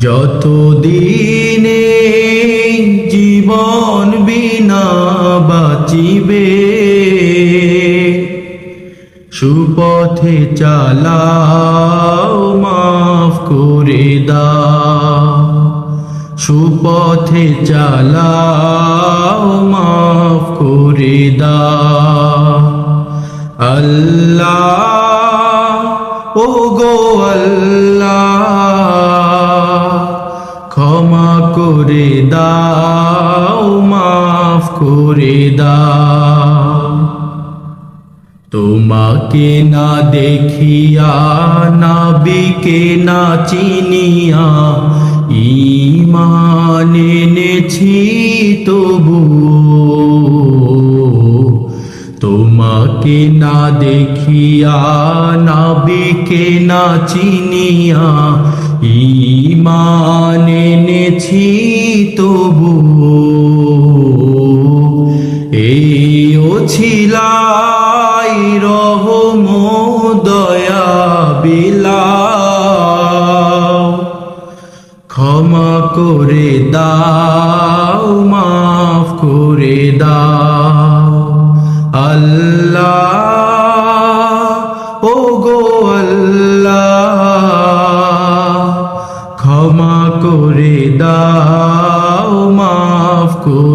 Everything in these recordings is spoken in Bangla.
যত দিনে জীবন বিনা বাঁচিবে, সুপথে চালাও, মাফ করে দাও। সুপথে চালাও, মাফ করে দাও। আল্লাহ ও গো আল্লাহ দাও, মাফ করে দাও। তোমাকে না দেখিয়া নাবিকে না চিনিয়া ইমান এনেছি তবু। তোমাকে না দেখিয়া নাবিকে না চিনিয়া ইমান এনেছি তবু এই ও ছিলাই রহম দয়া বিলা ক্ষমা করে দাও, মাফ করে দাও। আল্লাহ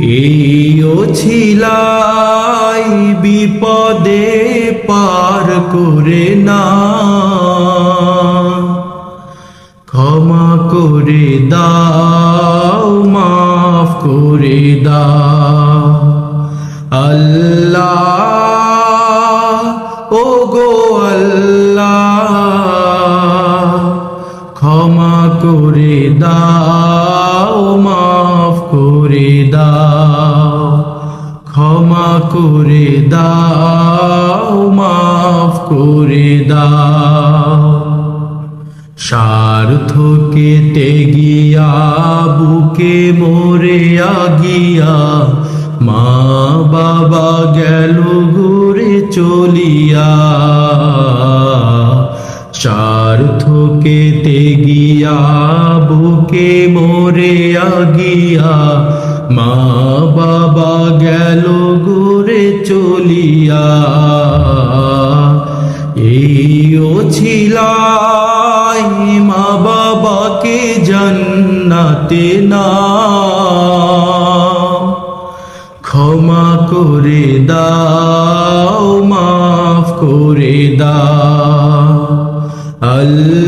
এইও ছিলাই বিপদে পার করে না। ক্ষমা করে দাও, মাফ করে দাও। আল্লাহ ও গো আল্লাহ, ক্ষমা করে দাও। ক্ষমা করে দাও, মাফ করে দাও। স্বার্থকে তেগিয়া বুকে মরে আগিয়া, মা বাবা গেল ঘুরে চলিয়া। স্বার্থকে তেগিয়া বুকে মরে আগিয়া মা বাবা গেল ঘুরে চলিয়া। এইও ছিলাই মা বাবাকে জান্নাতে না। ক্ষমা করে দাও, মাফ করে দাও। আল্লাহ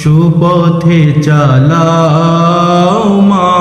সুপথে চালাও মা।